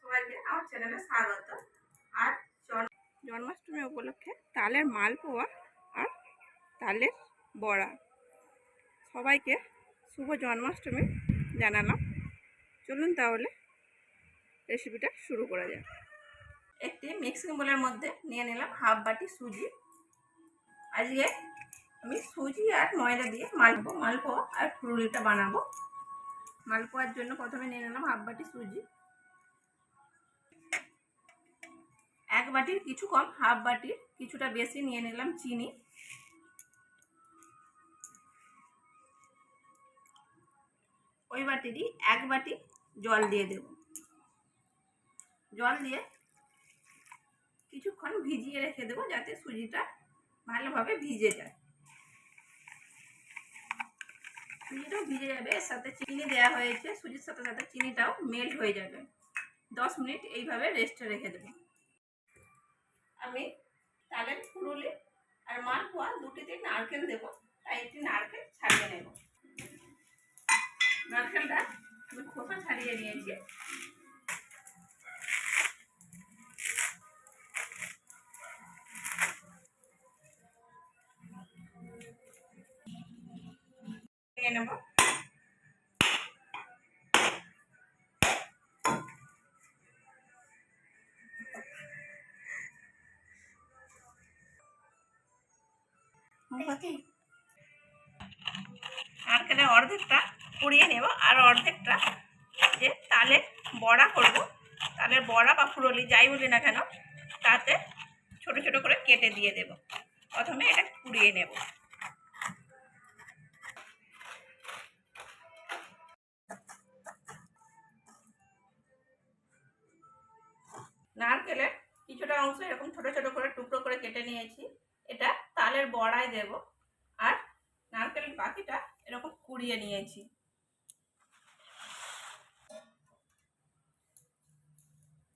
সবাইকে আমার স্বাগত। আর জন্মাষ্টমী উপলক্ষে তালের মালপোয়া আর তালের বড়া। সবাইকে শুভ জন্মাষ্টমী জানালাম। চলুন তাহলে রেসিপিটা শুরু করা যাক। একটি মিক্সিং বোলের মধ্যে নিয়ে নিলাম হাফ বাটি সুজি। আজকে আমি সুজি আর ময়দা দিয়ে মালপো মালপোয়া আর ফুরুলিটা বানাবো। মালপোয়ার জন্য প্রথমে নিয়ে নিলাম হাফ বাটি সুজি। এক বাটির কিছু কম, হাফ বাটির কিছুটা বেশি নিয়ে নিলাম চিনি। ওই বাটিরই এক বাটি জল দিয়ে দেব। জল দিয়ে কিছুক্ষণ ভিজিয়ে রেখে দেবো যাতে সুজিটা ভালোভাবে ভিজে যায়। সুজিটাও ভিজে যাবে, এর সাথে চিনি দেওয়া হয়েছে, সুজির সাথে সাথে চিনিটাও মেল্ট হয়ে যাবে। দশ মিনিট এইভাবে রেস্টে রেখে দেবো। আমি তালের ফুরুলি আর মালপোয়া দুটিতে নারকেল দেবো। তাই একটি নারকেল ছাড়িয়ে নেব। নারকেলটা আমি খোসা ছাড়িয়ে নিয়েছি। নিয়ে নেব নারকেলের অর্ধেকটা পুড়িয়ে নেব, আর অর্ধেকটা যে তালের বড়া করব। তালের বড়া বা ফুরলি যাই বলি না কেন, তাতে ছোট ছোট করে কেটে দিয়ে দেব। প্রথমে এটা পুড়িয়ে নেব। নারকেলের কিছুটা অংশ এরকম ছোট ছোট করে টুকরো করে কেটে নিয়েছি। এটা তালের বড়ায় দেব আর নারকেলের বাকিটা এরকম কুড়িয়ে নিয়েছি।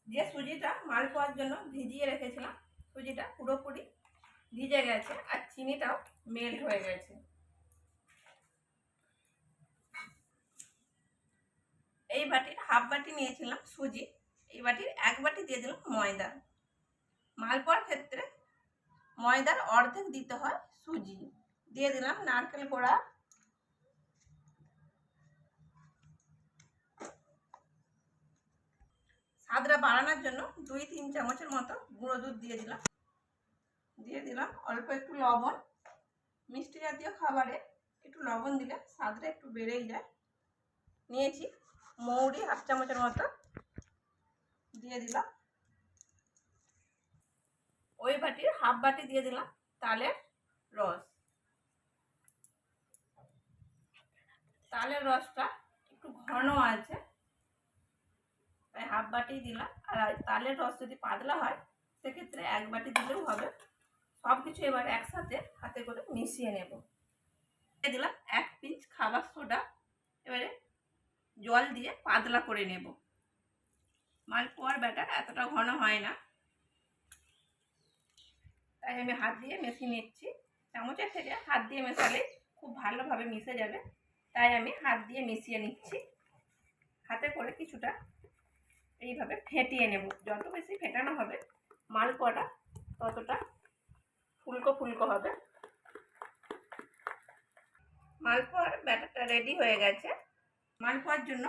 যে সুজিটা মালপোয়ার জন্য ভিজিয়ে রেখেছিলাম, সুজিটা পুরোপুরি ভিজে গেছে আর চিনিটাও মেল্ট হয়ে গেছে। এই বাটির হাফ বাটি নিয়েছিলাম সুজি, এই বাটির এক বাটি দিয়ে দিলাম ময়দা। মালপোয়ার ক্ষেত্রে ময়দার অর্ধেক দিতে হয় সুজি। দিয়ে দিলাম নারকেল কোড়া। স্বাদটা বাড়ানোর জন্য দুই তিন চামচের মতো গুঁড়ো দুধ দিয়ে দিলাম। দিয়ে দিলাম অল্প একটু লবণ। মিষ্টি জাতীয় খাবারে একটু লবণ দিলে স্বাদটা একটু বেড়েই যায়। নিয়েছি মৌরি হাফ চামচের মতো। দিয়ে দিলাম ওই বাটির হাফ বাটি দিয়ে দিলাম তালের রস। তালের রসটা একটু ঘন আছে, তাই হাফ বাটি দিলাম। আর তালের রস যদি পাতলা হয়, সেক্ষেত্রে এক বাটি দিলেও হবে। সব কিছু এবার একসাথে হাতে করে মিশিয়ে নেব। দিলাম এক পিঞ্চ খাবার সোডা। এবারে জল দিয়ে পাতলা করে নেব। মালপোয়ার ব্যাটার এতটা ঘন হয় না। তাই আমি হাত দিয়ে মেশিয়ে নিচ্ছি। চামচের থেকে হাত দিয়ে মেশালে খুব ভালোভাবে মিশে যাবে। তাই আমি হাত দিয়ে মিশিয়ে নিচ্ছি। হাতে করে কিছুটা এইভাবে ফেটিয়ে নেব। যত বেশি ফেটানো হবে মালপোয়াটা ততটা ফুলকো ফুলকো হবে। মালপোয়ার ব্যাটারটা রেডি হয়ে গেছে। মালপোয়ার জন্য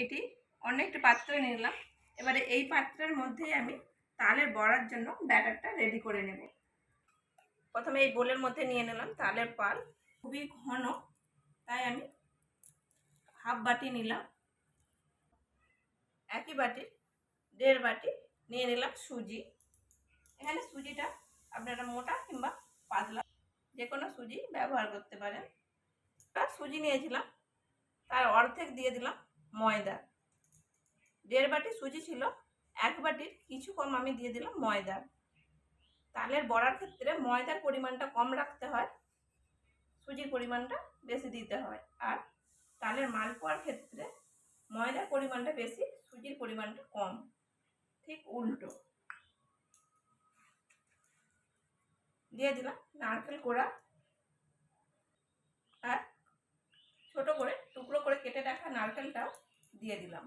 এটি অনেকটা পাত্রে নিলাম। এবারে এই পাত্রের মধ্যেই আমি তালের বড়ার জন্য ব্যাটারটা রেডি করে নেব। প্রথমে এই বোলের মধ্যে নিয়ে নিলাম তালের পাল। খুবই ঘন, তাই আমি হাফ বাটি নিলাম। একই বাটি, দেড় বাটি নিয়ে নিলাম সুজি। এখানে সুজিটা আপনারা মোটা কিংবা পাতলা যে কোনো সুজি ব্যবহার করতে পারেন। আর সুজি নিয়েছিলাম, তার অর্ধেক দিয়ে দিলাম ময়দা। দেড় বাটি সুজি ছিল এক বাটির কিছু কম আমি দিয়ে দিলাম ময়দা। তালের বড়ার ক্ষেত্রে ময়দার পরিমাণটা কম রাখতে হয়, সুজির পরিমাণটা বেশি দিতে হয়। আর তালের মালপোয়ার ক্ষেত্রে ময়দার পরিমাণটা বেশি, সুজির পরিমাণটা কম। ঠিক উল্টো। দিয়ে দিলাম নারকেল কোড়া। আর ছোট করে, টুকরো করে কেটে রাখা নারকেলটাও দিয়ে দিলাম।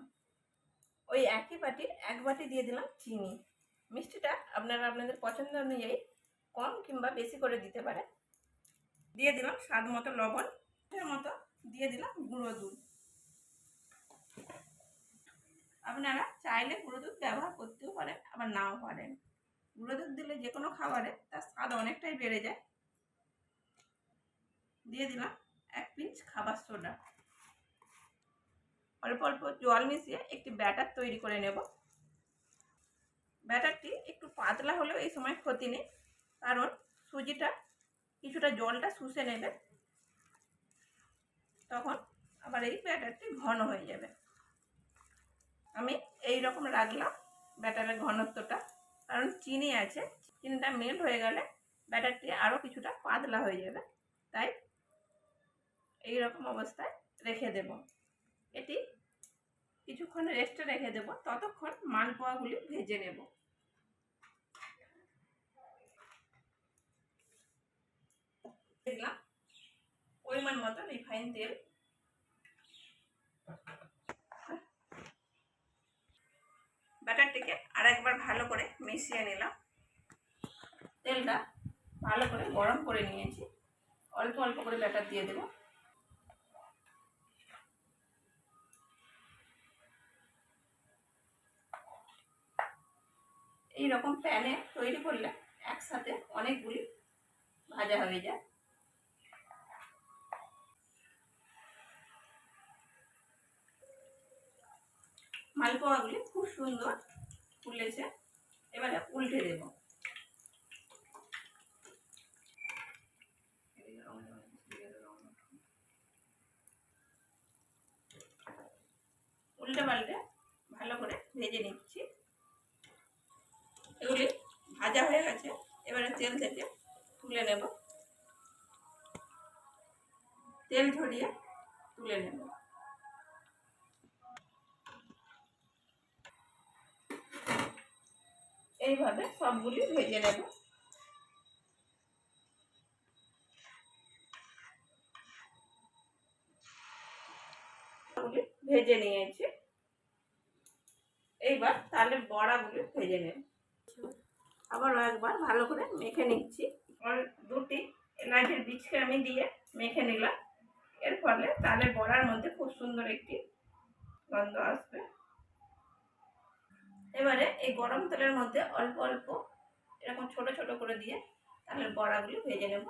ওই একই বাটির এক বাটি দিয়ে দিলাম চিনি। মিষ্টিটা আপনারা আপনাদের পছন্দ অনুযায়ী কম কিংবা বেশি করে দিতে পারে দিয়ে দিলাম স্বাদ মতো লবণ এর মতো দিয়ে দিলাম গুঁড়ো দুধ। আপনারা চাইলে গুঁড়ো দুধ ব্যবহার করতেও পারেন, আবার নাও পারেন। গুঁড়ো দুধ দিলে যে কোনো খাবারে তার স্বাদ অনেকটাই বেড়ে যায়। দিয়ে দিলাম এক পিঞ্চ খাবার সোডা। অল্প অল্প জল মিশিয়ে একটি ব্যাটার তৈরি করে নেব। ব্যাটারটি একটু পাতলা হলেও এই সময় ক্ষতি নেই, কারণ সুজিটা কিছুটা জলটা শুষে নেবে, তখন আবার এই ব্যাটারটি ঘন হয়ে যাবে। আমি এই রকম রাখলাম ব্যাটারের ঘনত্বটা, কারণ চিনি আছে, চিনিটা মেল্ট হয়ে গেলে ব্যাটারটি আরও কিছুটা পাতলা হয়ে যাবে, তাই এই রকম অবস্থায় রেখে দেব। এটি কিছুক্ষণ রেস্টে রেখে দেব। ততক্ষণ মালপোয়াগুলি ভেজে নেব। পরিমাণ মতো রিফাইন তেল। ব্যাটারটিকে আর একবার ভালো করে মিশিয়ে নিলাম। তেলটা ভালো করে গরম করে নিয়েছি। অল্প অল্প করে ব্যাটার দিয়ে দেবো। এই রকম প্যানে তৈরি করলে একসাথে অনেকগুলি ভাজা হয়ে যায়। মালপোয়াগুলি খুব সুন্দর ফুলেছে, এবারে উল্টে দেব। উল্টে পাল্টে ভালো করে ভেজে নিচ্ছি। এগুলি ভাজা হয়ে গেছে। এবারে তেল থেকে তুলে নেব। তেল ঝরিয়ে তুলে নেব। এইভাবে সবগুলি ভেজে নেব। ভেজে নিয়েছি। এইবার তাহলে বড়াগুলি ভেজে নেব। আবারও একবার ভালো করে মেখে নিচ্ছি। দুটি এলাচের বীজকে আমি দিয়ে মেখে নিলাম। এর ফলে তাহলে বড়ার মধ্যে খুব সুন্দর একটি গন্ধ আসবে। এবারে এই গরম তেলের মধ্যে অল্প অল্প এরকম ছোট ছোট করে দিয়ে তাহলে বড়াগুলি ভেজে নেব।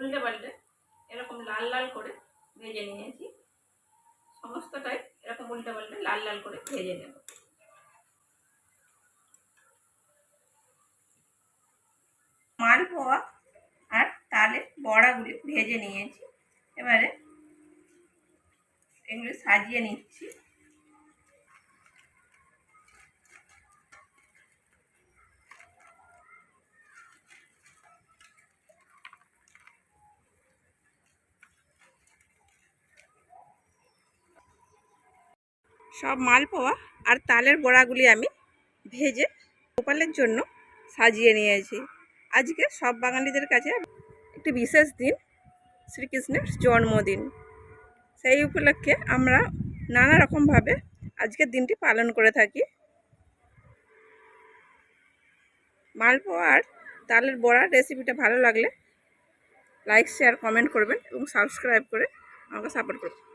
উল্টে পাল্টে এরকম লাল লাল করে ভেজে নিয়েছি। সমস্তটাই এরকম উল্টে পাল্টে লাল লাল করে ভেজে নেব। মালপোয়া আর তালের বড়াগুলি ভেজে নিয়েছি। এবারে এগুলি সাজিয়ে নিচ্ছি। সব মালপোয়া আর তালের বড়াগুলি আমি ভেজে গোপালের জন্য সাজিয়ে নিয়েছি। আজকে সব বাঙালিদের কাছে একটি বিশেষ দিন, শ্রীকৃষ্ণের জন্মদিন। সেই উপলক্ষে আমরা নানা রকমভাবে আজকের দিনটি পালন করে থাকি। মালপোয়া আর তালের বড়ার রেসিপিটা ভালো লাগলে লাইক শেয়ার কমেন্ট করবেন এবং সাবস্ক্রাইব করে আমাকে সাপোর্ট করবেন।